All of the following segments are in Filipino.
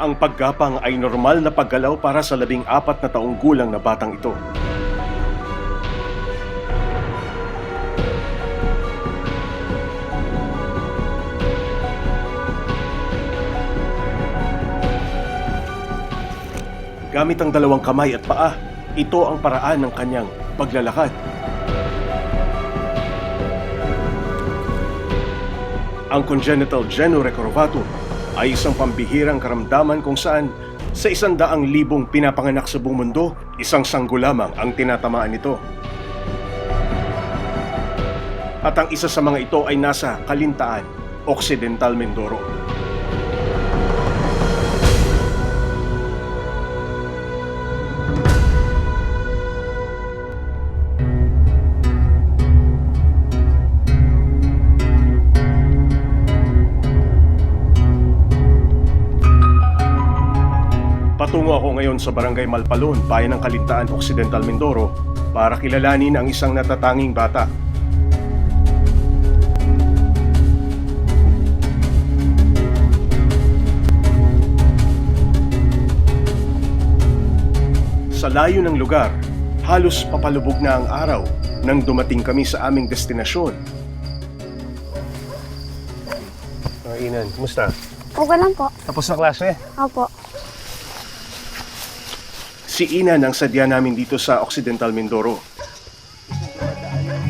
Ang paggapang ay normal na paggalaw para sa labing apat na taong gulang na batang ito. Gamit ang dalawang kamay at paa, ito ang paraan ng kanyang paglalakad. Ang congenital genu recurvatum ay isang pambihirang karamdaman kung saan sa isang daang libong pinapanganak sa buong mundo, isang sanggo lamang ang tinatamaan nito. At ang isa sa mga ito ay nasa Kalintaan, Occidental Mindoro. Ngayon sa Barangay Malpalon, bayan ng Kalintaan, Occidental Mindoro para kilalanin ang isang natatanging bata. Sa layo ng lugar, halos papalubog na ang araw nang dumating kami sa aming destinasyon. Oh, Inan, kumusta? Okay lang po. Tapos na klase? Opo. Si Inan ang sadya namin dito sa Occidental Mindoro.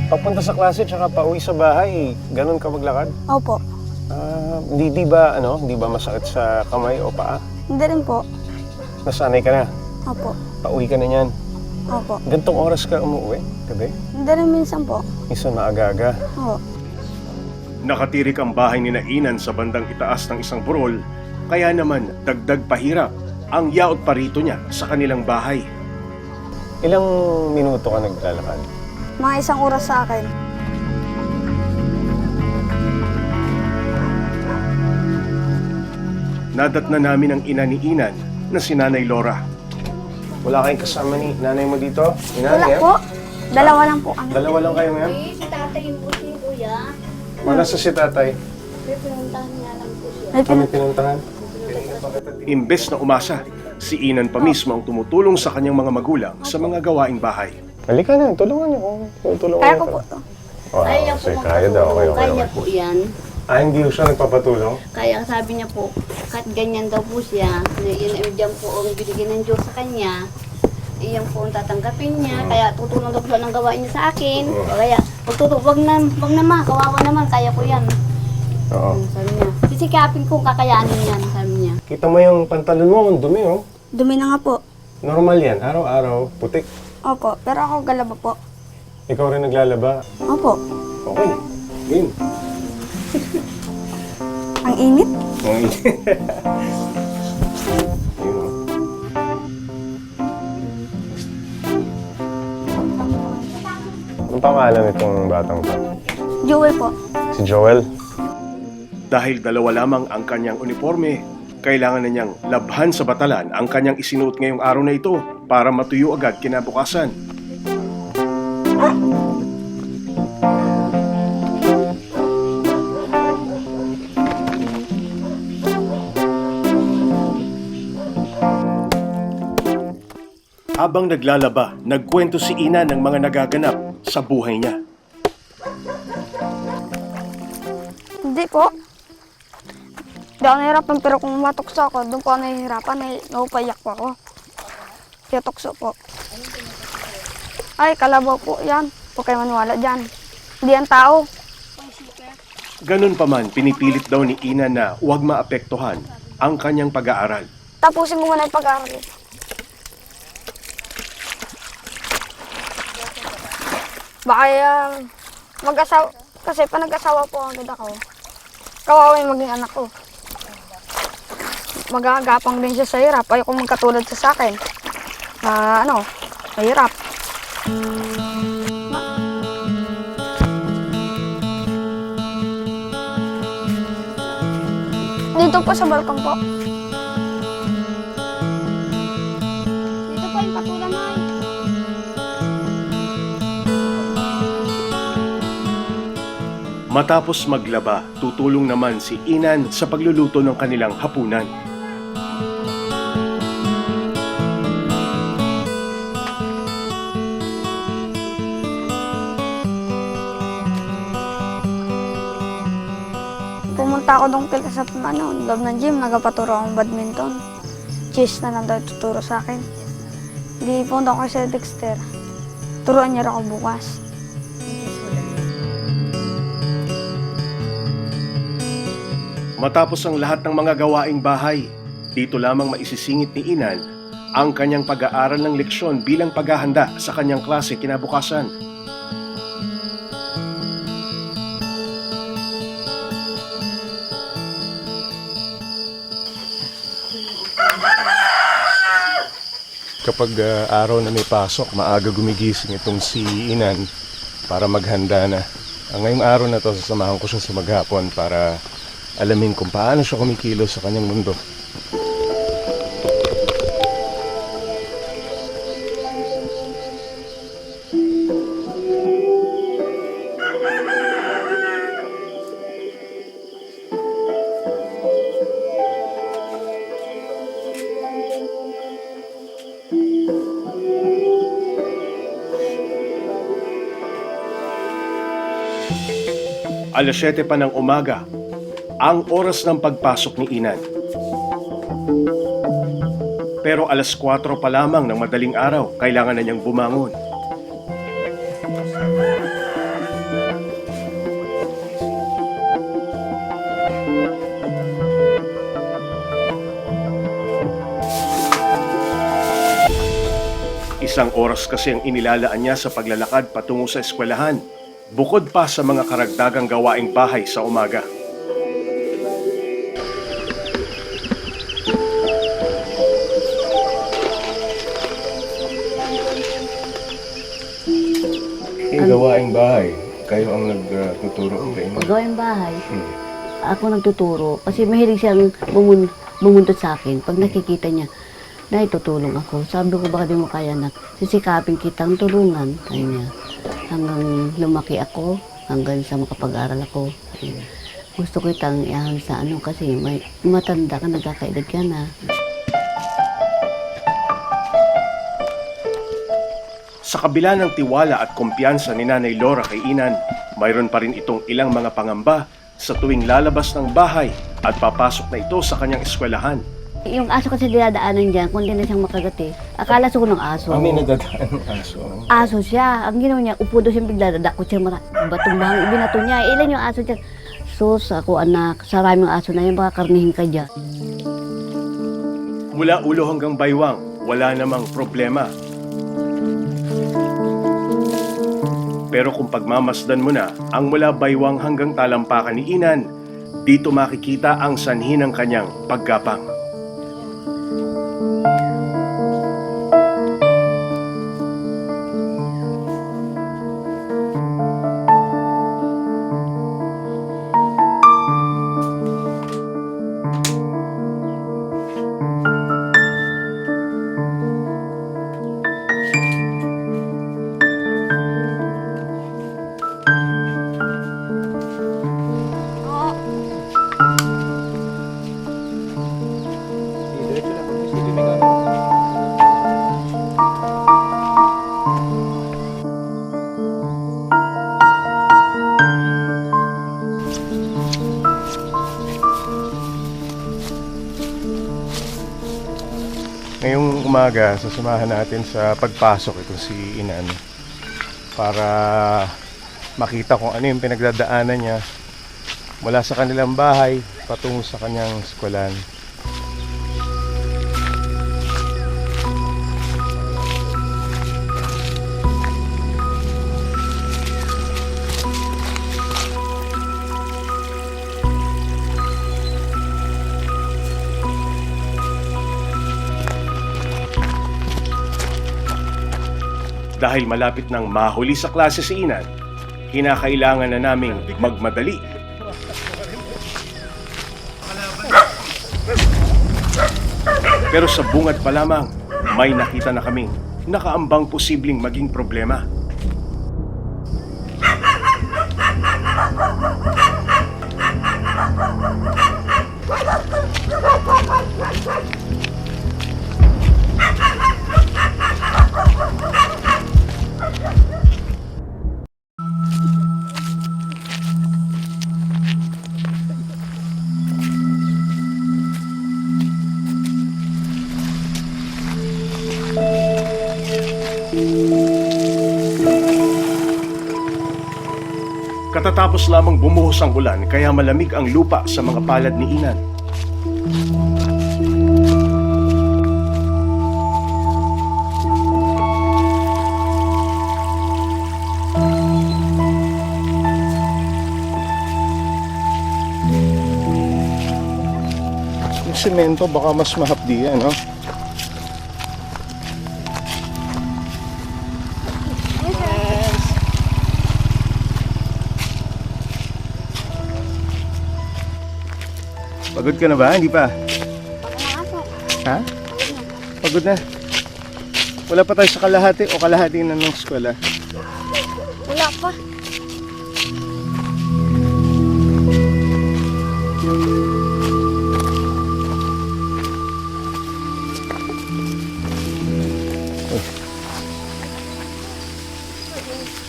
Papunta sa klase tsaka pauwi sa bahay, ganun ka maglakad? Opo. Ah, hindi di ba ano, hindi ba masakit sa kamay o paa? Hindi rin po. Nasanay ka na. Opo. Pauwi ka na niyan. Opo. Gantong oras ka umuwi, gabi? Hindi rin minsan po. Isa maaga-aga. Oo. Nakatirik ang bahay ni Nainan sa bandang itaas ng isang burol, kaya naman dagdag pahirap ang yaot parito niya sa kanilang bahay. Ilang minuto ka naglalakad? Mga isang oras sa akin. Nadat na namin ang ina ni Inan na si Nanay Laura. Wala kayong kasama ni nanay mo dito? Ni Wala nanay, ah? po. Dalawa lang po kami. Dalawa lang kayo ngayon? Eh, si tatay yung po si kuya. Wala sa si tatay. May pinuntahan niya lang po siya. May Kami pin- pinuntahan. Imbes na umasa, si Inan pa mismo ang tumutulong sa kanyang mga magulang sa mga gawaing bahay. Halika na, tulungan niyo ko. Tulungan Kaya ko po to. Wow, Kaya po kaya daw. Okay, okay, Kaya okay. po yan. Ah, hindi siya nagpapatulong? Kaya sabi niya po, kahit ganyan daw po siya, na yun ay diyan po ang binigyan ng Diyos sa kanya, iyan po ang tatanggapin niya, kaya tutulong daw po siya ng gawain niya sa akin. Kaya, wag tutulong, wag na, wag na ma, kawawa naman, kaya ko yan. Oo. Hmm, Sabi niya, sisikapin kong kakayanin yan, sabi niya. Kita mo yung pantalon mo, ang dumi oh. Dumi na nga po. Normal yan, araw-araw, putik. Opo. Pero ako galaba po. Ikaw rin naglalaba. Opo. Okay, game. Ang init. Okay. Yun, oh. Anong pangalan itong batang to? Jewel po. Si Joel? Dahil dalawa lamang ang kanyang uniforme, kailangan na niyang labhan sa batalan ang kanyang isinuot ngayong araw na ito para matuyo agad kinabukasan. Habang naglalaba, nagkwento si Ina ng mga nagaganap sa buhay niya. Hindi po. Hindi ako nahihirapan pero kung matukso ako, doon po ako nahihirapan. Nahi- Naupayak po ako. Kaya tukso po. Ay, kalabaw po yan. Huwag kayo maniwala dyan. Hindi yan tao. Ganun pa man, pinipilit daw ni Ina na huwag maapektuhan ang kanyang pag-aaral. Tapusin ko muna yung pag-aaral. Baka uh, mag-asawa, kasi pa nag-asawa po agad ako, kawawa yung maging anak ko. Magagapang din siya sa hirap, ayoko magkatulad siya sa akin. Na ano, mahirap. Dito po sa balkon po. Dito po yung patulan na Matapos maglaba, tutulong naman si Inan sa pagluluto ng kanilang hapunan. Pumunta ako doon kil- sa ano, loob ng gym, nagpaturo akong badminton. Chess na lang daw tuturo sa akin. Hindi pumunta ako Sir Dexter. Turuan niya ako bukas. Matapos ang lahat ng mga gawaing bahay, dito lamang maisisingit ni Inan ang kanyang pag-aaral ng leksyon bilang paghahanda sa kanyang klase kinabukasan. Kapag ah, araw na may pasok, maaga gumigising itong si Inan para maghanda na. Ang ngayong araw na to, sasamahan ko siya sa maghapon para alamin kung paano siya kumikilos sa kanyang mundo. Alas 7 pa ng umaga, ang oras ng pagpasok ni Inan. Pero alas 4 pa lamang ng madaling araw, kailangan na niyang bumangon. Isang oras kasi ang inilalaan niya sa paglalakad patungo sa eskwelahan, bukod pa sa mga karagdagang gawaing bahay sa umaga. Yung gawaing bahay, kayo ang nagtuturo uh, kayo. Gawin bahay, ako nagtuturo. Kasi mahilig siyang bumun bumuntot sa akin. Pag nakikita niya, na tutulong ako. Sabi ko, baka di mo kaya na sisikapin kitang tulungan. Sabi niya. Hanggang lumaki ako, hanggang sa makapag-aral ako. Gusto ko itang iahon sa ano kasi may matanda ka, nagkakaedad ka na. Sa kabila ng tiwala at kumpiyansa ni Nanay Laura kay Inan, mayroon pa rin itong ilang mga pangamba sa tuwing lalabas ng bahay at papasok na ito sa kanyang eskwelahan. Yung aso kasi dinadaanan dyan, kung hindi na siyang makagati, akala ko ng aso. Ah, may nadadaan ng aso. aso siya. Ang ginawa niya, upo daw siya bigla, dadakot siya mara. Batong bahang ibinato niya. Ilan yung aso dyan? Sus, ako anak, saraming aso na yun, baka karnihin ka dyan. Mula ulo hanggang baywang, wala namang problema. Pero kung pagmamasdan mo na ang mula baywang hanggang talampakan ni Inan, dito makikita ang sanhi ng kanyang paggapang. Umaga, sasamahan natin sa pagpasok ito si Inan para makita kung ano yung pinagdadaanan niya mula sa kanilang bahay patungo sa kanyang eskwelahan. Dahil malapit nang mahuli sa klase si Inan, kinakailangan na naming magmadali. Pero sa bungad pa lamang, may nakita na kaming nakaambang posibleng maging problema. Katatapos lamang bumuhos ang ulan kaya malamig ang lupa sa mga palad ni Inan. Yung semento baka mas mahapdi yan, no? Pagod ka na ba? Hindi pa? Ha? Pagod na. Wala pa tayo sa kalahati o kalahati na ng eskwela. Wala pa.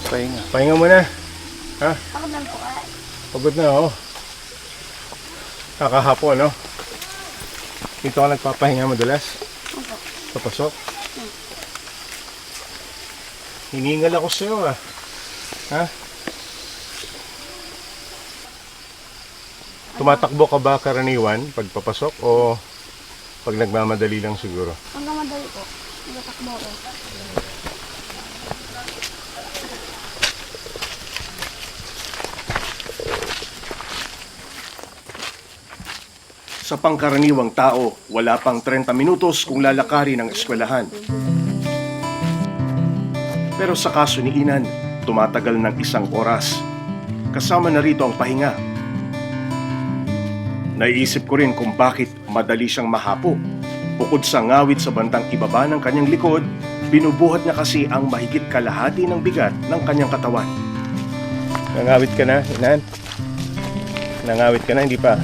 Pahinga. Pahinga muna. Ha? Ako lang po. Pagod na ako. Kakahapon, no? Dito ka nagpapahinga madalas? Papasok? Hiningal ako sa'yo, ah. Ha? Tumatakbo ka ba karaniwan pag papasok o pag nagmamadali lang siguro? Ang madali po. Nagatakbo ko. Sa pangkaraniwang tao, wala pang 30 minutos kung lalakarin ang eskwelahan. Pero sa kaso ni Inan, tumatagal ng isang oras. Kasama na rito ang pahinga. Naiisip ko rin kung bakit madali siyang mahapo. Bukod sa ngawit sa bandang ibaba ng kanyang likod, binubuhat niya kasi ang mahigit kalahati ng bigat ng kanyang katawan. Nangawit ka na, Inan? Nangawit ka na, hindi pa?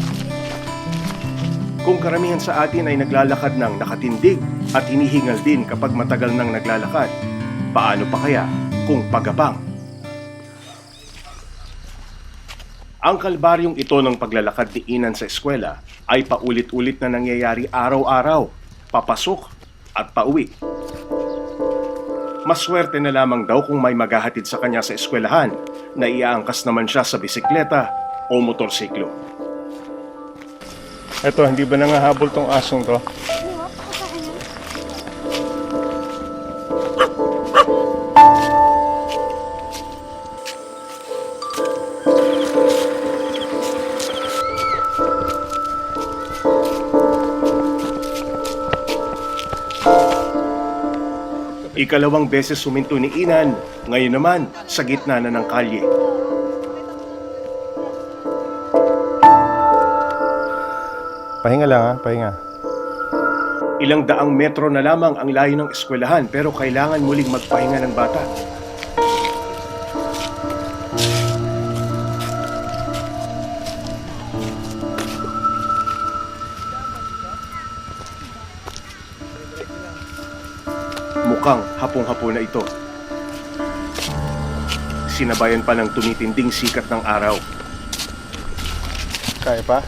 Kung karamihan sa atin ay naglalakad ng nakatindig at hinihingal din kapag matagal nang naglalakad, paano pa kaya kung pagabang? Ang kalbaryong ito ng paglalakad ni Inan sa eskwela ay paulit-ulit na nangyayari araw-araw, papasok at pauwi. Maswerte na lamang daw kung may maghahatid sa kanya sa eskwelahan na iaangkas naman siya sa bisikleta o motorsiklo. Eto, hindi ba nangahabol tong asong to? Ikalawang beses suminto ni Inan, ngayon naman sa gitna na ng kalye. Pahinga lang ha, pahinga. Ilang daang metro na lamang ang layo ng eskwelahan pero kailangan muling magpahinga ng bata. Mukhang hapong-hapo na ito. Sinabayan pa ng tumitinding sikat ng araw. Kaya pa?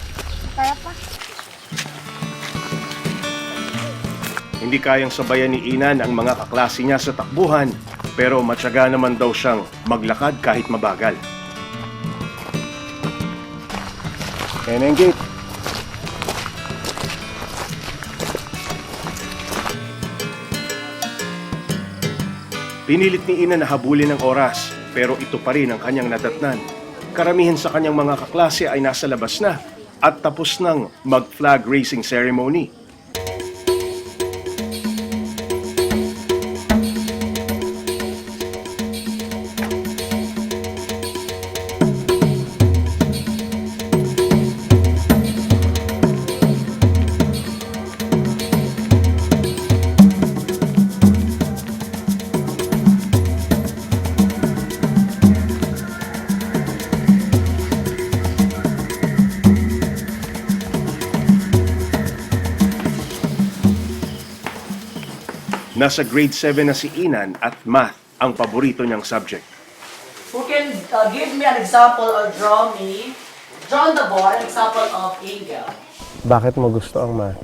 Hindi kayang sabayan ni Inan ang mga kaklase niya sa takbuhan, pero matyaga naman daw siyang maglakad kahit mabagal. Gate. Pinilit ni Inan na habulin ang oras, pero ito pa rin ang kanyang nadatnan. Karamihan sa kanyang mga kaklase ay nasa labas na at tapos ng mag-flag racing ceremony. Nasa grade 7 na si Inan at math ang paborito niyang subject. Who can uh, give me an example or draw me, draw on the board an example of angel? Bakit mo gusto ang math?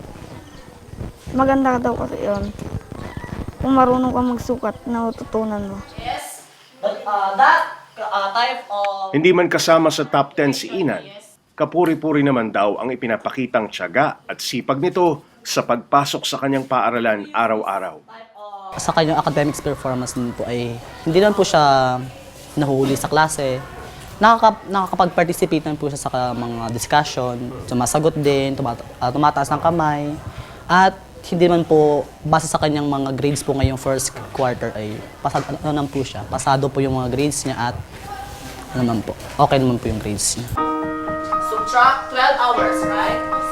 Maganda daw kasi yun. kung marunong ka magsukat, natutunan mo. Yes. But uh, that uh, type of Hindi man kasama sa top 10 si Inan, kapuri-puri naman daw ang ipinapakitang tiyaga at sipag nito sa pagpasok sa kanyang paaralan araw-araw. sa kanyang academics performance din po ay hindi naman po siya nahuli sa klase. Nakaka, nakakapag-participate naman po siya sa mga discussion, sumasagot din, tumata, ah, tumataas ng kamay. At hindi naman po, base sa kanyang mga grades po ngayong first quarter ay pasado ano naman po siya. Pasado po yung mga grades niya at ano naman po, okay naman po yung grades niya. subtract 12 hours, right?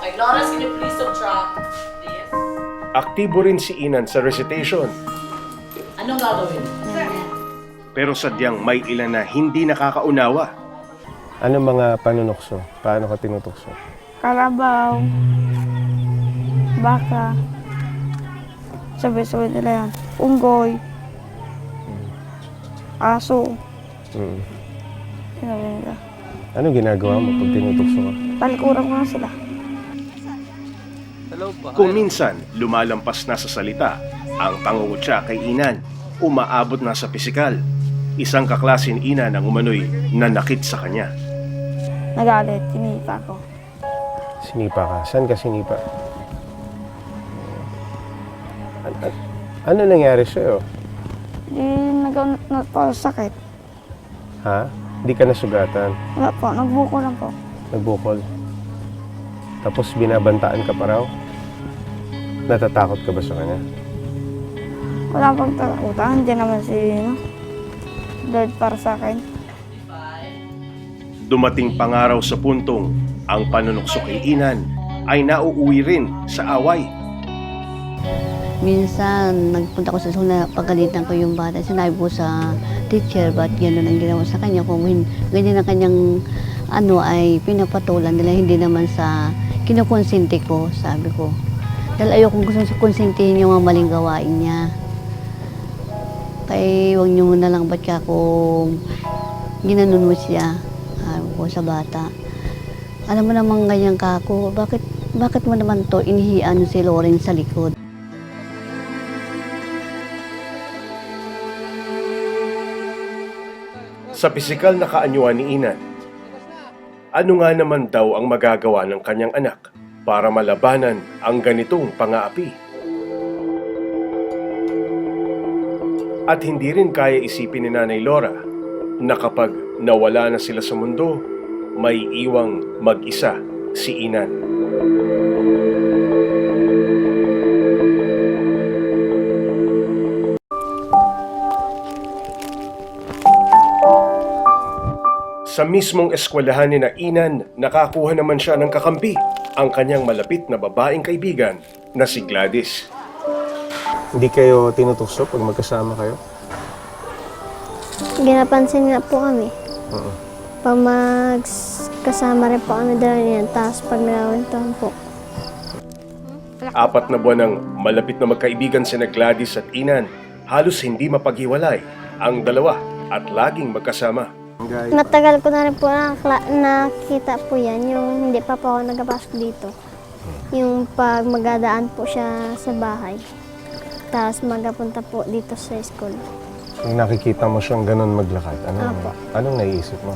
Okay, Lawrence, can you please subtract this? Aktibo rin si Inan sa recitation, Anong gagawin? pero sadyang may ilan na hindi nakakaunawa. Ano mga panunokso? Paano ka tinutokso? Karabaw, baka, sabi-sabi nila yan, unggoy, aso, Mm. sinabi nila. Ano ginagawa mo pag tinutokso ka? Talikuran ko na sila. Kung minsan lumalampas na sa salita ang pangungutya kay Inan, umaabot na sa pisikal. Isang kaklase ni Inan ang umano'y nanakit sa kanya. Nagalit, tinipa ko. Sinipa ka. Saan ka sinipa? An- an- ano nangyari sa'yo? Di nagaw na po sakit. Ha? Hindi ka nasugatan. Wala po, nagbuko lang po. Nagbukol. Tapos binabantaan ka pa raw? Natatakot ka ba sa kanya? Wala pong takutan, hindi naman si, no, Lord para sa akin. Dumating pangaraw sa puntong ang panunukso kay Inan ay nauuwi rin sa away. Minsan, nagpunta ko sa school na pagalitan ko yung bata. Sinabi ko sa teacher, ba't gano'n ang ginawa sa kanya? Kung hin- ganyan ang kanyang ano ay pinapatulan nila, hindi naman sa kinukonsinti ko, sabi ko. Dahil ayokong konsintihin yung mga maling gawain niya. Kaya huwag niyo na lang ba't ka kung ginanon mo siya, sabi ko sa bata. Alam mo namang ganyan ka ako, bakit, bakit mo naman to inihian si Lauren sa likod? Sa pisikal na kaanyuan ni Inan, ano nga naman daw ang magagawa ng kanyang anak para malabanan ang ganitong pangaapi? At hindi rin kaya isipin ni Nanay Laura na kapag nawala na sila sa mundo, may iwang mag-isa si Inan. Sa mismong eskwelahan ni na Inan, nakakuha naman siya ng kakampi, ang kanyang malapit na babaeng kaibigan na si Gladys. Hindi kayo tinutokso pag magkasama kayo? Ginapansin nga po kami. Pag magkasama rin po kami dalawa niyan, tapos pag nagkawentuhan po. Apat na buwan ng malapit na magkaibigan sina Gladys at Inan, halos hindi mapaghiwalay ang dalawa at laging magkasama. Matagal ko na rin po nakakla- nakita po yan, yung hindi pa po ako nagpapasok dito. Yung pag magadaan po siya sa bahay. Tapos magapunta po dito sa school. Kung nakikita mo siyang ganun maglakad, anong, Apo. anong naiisip mo?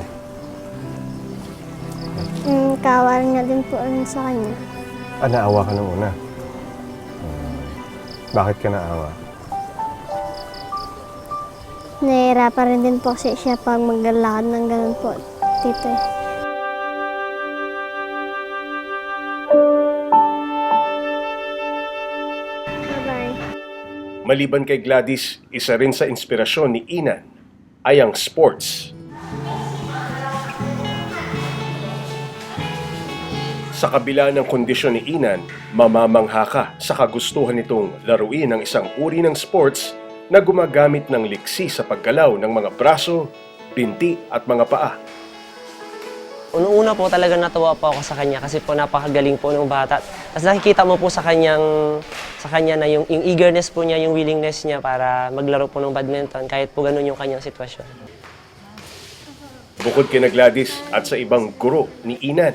Mm, kawalan nga din po rin sa kanya. Ah, naawa ka nung una. Hmm. Bakit ka naawa? Nahihirapan rin din po kasi siya pag maglalakad ng ganun po, tito eh. Bye-bye. Maliban kay Gladys, isa rin sa inspirasyon ni Inan ay ang sports. Sa kabila ng kondisyon ni Inan, mamamangha ka sa kagustuhan nitong laruin ang isang uri ng sports na gumagamit ng liksi sa paggalaw ng mga braso, binti at mga paa. Unang-una po talaga natuwa po ako sa kanya kasi po napakagaling po ng bata. Tapos nakikita mo po sa kanyang sa kanya na yung, yung eagerness po niya, yung willingness niya para maglaro po ng badminton kahit po ganun yung kanyang sitwasyon. Bukod kina Gladys at sa ibang guro ni Inan,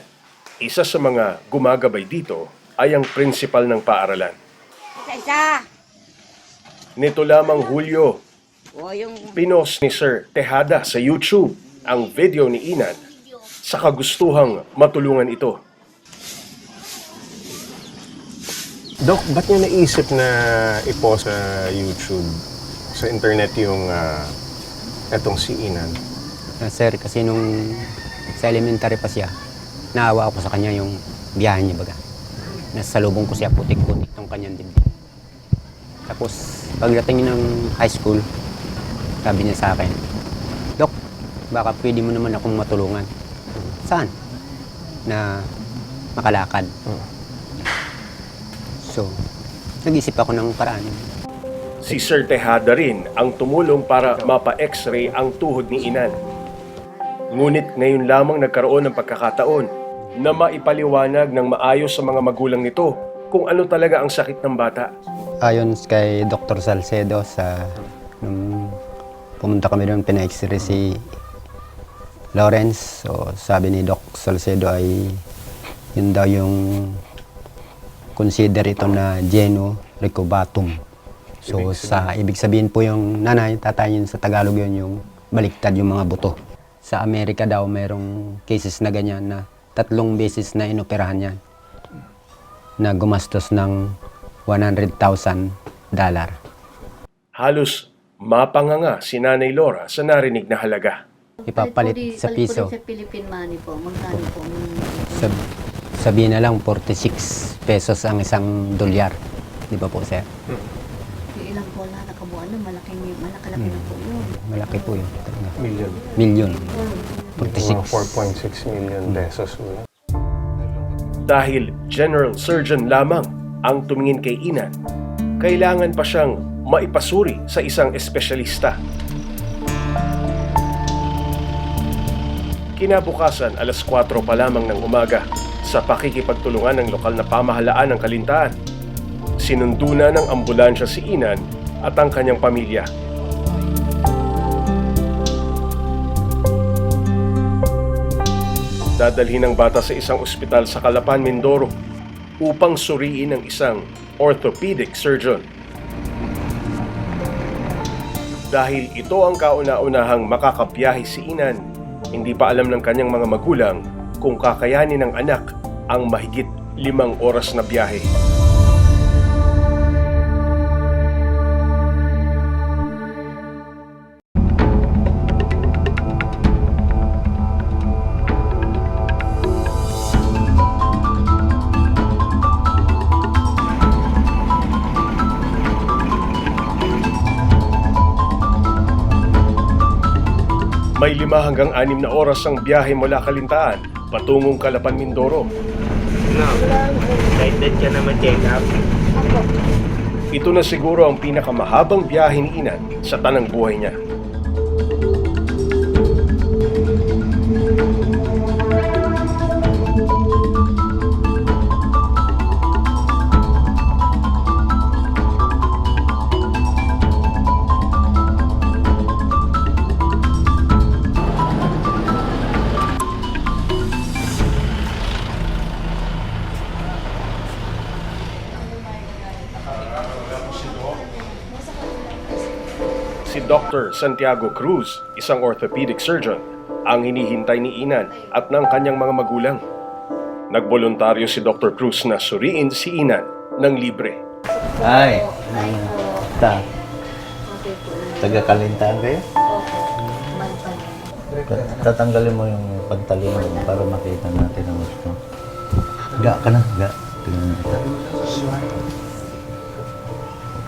isa sa mga gumagabay dito ay ang principal ng paaralan. Isa-isa. Nito lamang Hulyo, pinos ni Sir Tejada sa YouTube ang video ni Inan sa kagustuhang matulungan ito. Dok, ba't niyo naisip na ipost sa YouTube, sa internet yung ah, etong si Inan? Ah, sir, kasi nung sa elementary pa siya, naawa ako sa kanya yung biyahe niya baga. Nasa lubong ko siya, putik-putik ng kanyang dibdib. Tapos, pagdating ng high school, sabi niya sa akin, Dok, baka pwede mo naman akong matulungan. Saan? Na makalakad. So, nag-isip ako ng paraan. Si Sir Tejada rin ang tumulong para mapa-x-ray ang tuhod ni Inan. Ngunit ngayon lamang nagkaroon ng pagkakataon na maipaliwanag ng maayos sa mga magulang nito kung ano talaga ang sakit ng bata. Ayon kay Dr. Salcedo sa nung pumunta kami doon pina-x-ray si Lawrence. So sabi ni Doc Salcedo ay yun daw yung consider ito na geno recobatum. So sa ibig sabihin po yung nanay, tatay yun sa Tagalog yun yung baliktad yung mga buto. Sa Amerika daw merong cases na ganyan na tatlong beses na inoperahan yan na gumastos ng 100,000 dollar. Halos mapanganga si Nanay Laura sa narinig na halaga. Ipapalit sa piso. sa Philippine money po. Magkano po? Sab sabihin na lang 46 pesos ang isang dolyar. Di ba po, sir? Yung ilang po na nakabuan na, malaking, malakalaki na po yun. Malaki po yun. talaga. Million. Mga 46. 4.6 million pesos. Dahil General Surgeon lamang ang tumingin kay Inan, kailangan pa siyang maipasuri sa isang espesyalista. Kinabukasan alas 4 pa lamang ng umaga sa pakikipagtulungan ng lokal na pamahalaan ng Kalintaan. Sinundo na ng ambulansya si Inan at ang kanyang pamilya. Dadalhin ang bata sa isang ospital sa Calapan, Mindoro upang suriin ng isang orthopedic surgeon. Dahil ito ang kauna-unahang makakabiyahe si Inan, hindi pa alam ng kanyang mga magulang kung kakayanin ng anak ang mahigit limang oras na biyahe. Lima hanggang anim na oras ang biyahe mula Kalintaan patungong Calapan, Mindoro. Excited ka na mag-check up? Ito na siguro ang pinakamahabang biyahe ni Inan sa tanang buhay niya. Dr. Santiago Cruz, isang orthopedic surgeon, ang hinihintay ni Inan at ng kanyang mga magulang. Nagboluntaryo si Dr. Cruz na suriin si Inan ng libre. Ay, Ay ta, Okay po. taga-kalintaan kayo? Tatanggalin mo yung pantalon mo para makita natin ang gusto. Ga ka na, ga. Tingnan kita.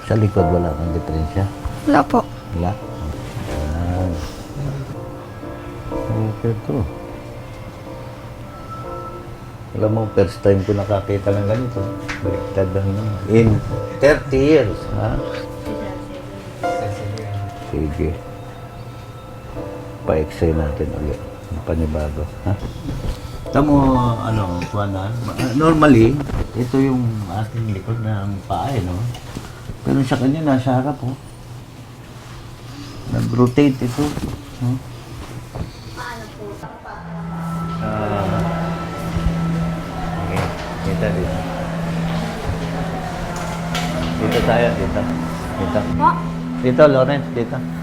Sa likod wala kang diferensya. Wala po. Wala. Yan. Okay to. Alam mo, first time ko nakakita ng ganito. Baliktad ang ano. In 30 years, ha? Sige. Pa-x-ray natin ulit. Ang Panibago, ha? Tamo, ano, kuwanan. Normally, ito yung ating likod ng paa, eh, no? Pero sa kanya, nasa harap, oh. Nag-rotate ito. Huh? Okay, kita dito. Dito tayo, dito. Dito. Dito, Lawrence, dito.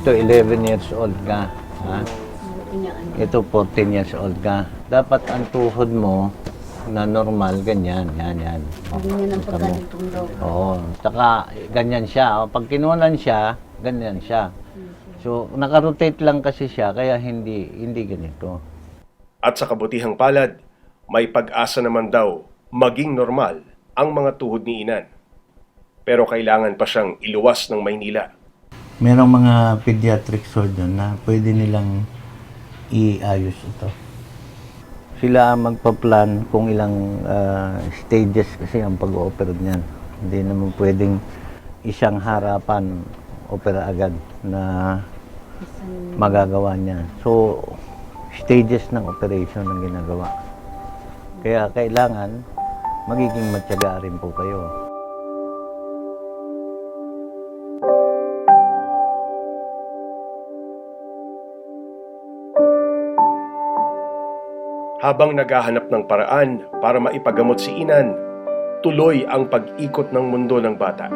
Ito 11 years old ka. Ha? Ito 14 years old ka. Dapat ang tuhod mo na normal, ganyan, yan, yan. Hindi niya nang pagkalitong daw. Oo. Tsaka, ganyan siya. O, Pag kinunan siya, ganyan siya. So, nakarotate lang kasi siya, kaya hindi, hindi ganito. At sa kabutihang palad, may pag-asa naman daw maging normal ang mga tuhod ni Inan. Pero kailangan pa siyang iluwas ng Maynila. Merong mga pediatric surgeon na pwede nilang iayos ito. Sila ang magpa-plan kung ilang ah, stages kasi ang pag-ooperate niyan. Hindi naman pwedeng isang harapan opera agad na magagawa niya. So, stages ng operation ang ginagawa. Kaya kailangan magiging matyaga rin po kayo. Habang naghahanap ng paraan para maipagamot si Inan, tuloy ang pag-ikot ng mundo ng bata.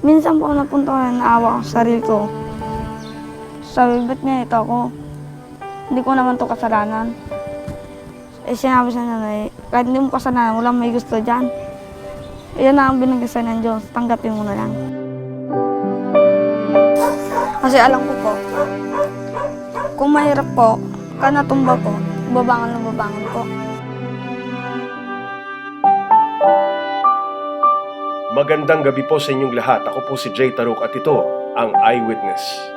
Minsan po napunta ko na naawa ko sa sarili ko. Sabi, ba't niya ito ako? Hindi ko naman to kasalanan. Eh sinabi sa nanay, kahit hindi mo kasalanan, walang may gusto dyan. Iyan na ang binagay ng Diyos, tanggapin mo na lang. Kasi alam ko po, kung mahirap po, ka natumba po, babangon na babangon po. Magandang gabi po sa inyong lahat. Ako po si Jay Taruk at ito ang Eyewitness.